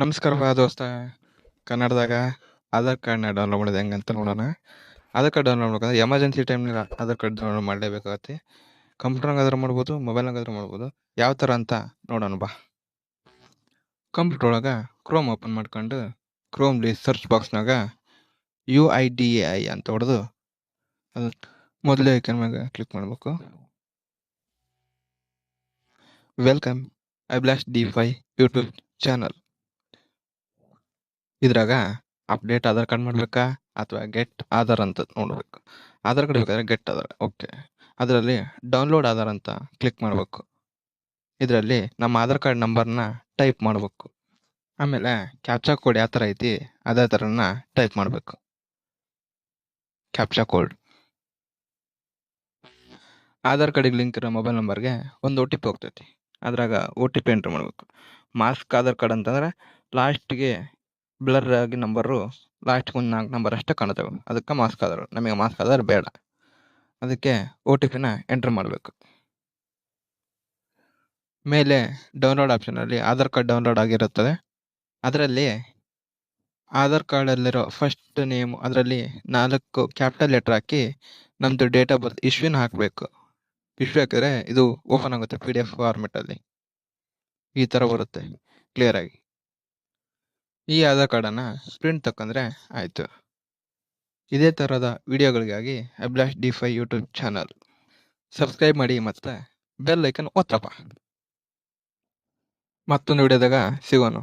ನಮಸ್ಕಾರಪ್ಪ ದೋಸ್ತ. ಕನ್ನಡದಾಗ ಆಧಾರ್ ಕಾರ್ಡ್ನ ಡೌನ್ಲೋಡ್ ಮಾಡೋದು ಹೆಂಗಂತ ನೋಡೋಣ. ಆಧಾರ್ ಕಾರ್ಡ್ ಡೌನ್ಲೋಡ್ ಮಾಡ್ಬೇಕಂದ್ರೆ ಎಮರ್ಜೆನ್ಸಿ ಟೈಮ್ನಾಗ ಆಧಾರ್ ಕಾರ್ಡ್ ಡೌನ್ಲೋಡ್ ಮಾಡಲೇಬೇಕಾಗತ್ತೆ. ಕಂಪ್ಯೂಟರ್ನಾಗಾದ್ರೂ ಮಾಡ್ಬೋದು ಮೊಬೈಲ್ನಾಗಾದ್ರೂ ಮಾಡ್ಬೋದು. ಯಾವ ಥರ ಅಂತ ನೋಡೋಣ ಬಾ. ಕಂಪ್ಯೂಟರ್ ಒಳಗೆ ಕ್ರೋಮ್ ಓಪನ್ ಮಾಡ್ಕೊಂಡು ಕ್ರೋಮ್ಲಿ search ಬಾಕ್ಸ್ನಾಗ U I D A I ಅಂತ ಹೊಡೆದು ಅದು ಮೊದಲೇ ಮ್ಯಾಗ ಕ್ಲಿಕ್ ಮಾಡಬೇಕು. Welcome I blast D five YouTube channel ಇದ್ರಾಗ ಅಪ್ಡೇಟ್ ಆಧಾರ್ ಕಾರ್ಡ್ ಮಾಡ್ಬೇಕಾ? ಅಥವಾ ಗೆಟ್ ಆಧಾರ್ ಅಂತ ನೋಡ್ಬೇಕು. ಆಧಾರ್ ಕಾರ್ಡ್ ಬೇಕಾದ್ರೆ ಗೆಟ್ ಆಧಾರ್. ಓಕೆ ಅದರಲ್ಲಿ ಡೌನ್ಲೋಡ್ ಆಧಾರ್ ಅಂತ ಕ್ಲಿಕ್ ಮಾಡಬೇಕು. ಇದರಲ್ಲಿ ನಮ್ಮ ಆಧಾರ್ ಕಾರ್ಡ್ ನಂಬರ್ನ ಟೈಪ್ ಮಾಡಬೇಕು. ಆಮೇಲೆ ಕ್ಯಾಪ್ಚಾ ಕೋಡ್ ಯಾವ ಥರ ಐತಿ, ಅದೇ ಥರನ ಟೈಪ್ ಮಾಡಬೇಕು. ಕ್ಯಾಪ್ಚಾ ಕೋಡ್ ಆಧಾರ್ ಕಾರ್ಡಿಗೆ ಲಿಂಕ್ ಇರೋ ಮೊಬೈಲ್ ನಂಬರ್ಗೆ ಒಂದು ಒ ಟಿ ಪಿ ಹೋಗ್ತೈತಿ. ಅದ್ರಾಗ ಒ ಟಿ ಪಿ ಎಂಟ್ರ್ ಮಾಡಬೇಕು. ಮಾಸ್ಕ್ ಆಧಾರ್ ಕಾರ್ಡ್ ಅಂತಂದ್ರೆ ಲಾಸ್ಟ್ಗೆ ಬ್ಲರ್ ಆಗಿ ನಂಬರು ಲಾಸ್ಟ್ಗೆ ಒಂದು ನಾಲ್ಕು ನಂಬರ್ ಅಷ್ಟೇ ಕಾಣ್ತವೆ ಅದಕ್ಕೆ ಮಾಸ್ಕ್ ಆದರು ನಮಗೆ ಮಾಸ್ಕ್ ಆದರೆ ಬೇಡ. ಅದಕ್ಕೆ ಒ ಟಿ ಪಿನ ಎಂಟ್ರ್ ಮಾಡಬೇಕು. ಮೇಲೆ ಡೌನ್ಲೋಡ್ ಆಪ್ಷನಲ್ಲಿ ಆಧಾರ್ ಕಾರ್ಡ್ ಡೌನ್ಲೋಡ್ ಆಗಿರುತ್ತದೆ. ಅದರಲ್ಲಿ ಆಧಾರ್ ಕಾರ್ಡಲ್ಲಿರೋ ಫಸ್ಟ್ ನೇಮ್ ಅದರಲ್ಲಿ ನಾಲ್ಕು ಕ್ಯಾಪಿಟಲ್ ಲೆಟ್ರ್ ಹಾಕಿ ನಮ್ಮದು ಡೇಟ್ ಆಫ್ ಬರ್ತ್ ಇಶ್ವಿನ ಹಾಕಬೇಕು. ಇಶ್ಯೂ ಹಾಕಿದ್ರೆ ಇದು ಓಪನ್ ಆಗುತ್ತೆ ಪಿ ಡಿ ಎಫ್ ಫಾರ್ಮೆಟಲ್ಲಿ ಈ ಥರ ಬರುತ್ತೆ. ಕ್ಲಿಯರ್ ಆಗಿ. ಈ ಆಧಾರ್ ಕಾರ್ಡನ್ನು ಪ್ರಿಂಟ್ ತಕ್ಕಂದ್ರೆ ಆಯಿತು. ಇದೇ ಥರದ ವಿಡಿಯೋಗಳಿಗಾಗಿ ಅಬ್ಲಾಶ್ D five YouTube channel. Subscribe ಮಾಡಿ ಮತ್ತು ಬೆಲ್ ಐಕನ್ ಒತ್ತಪ್ಪ. ಮತ್ತೊಂದು ವಿಡಿಯೋದಾಗ ಸಿಗೋಣ.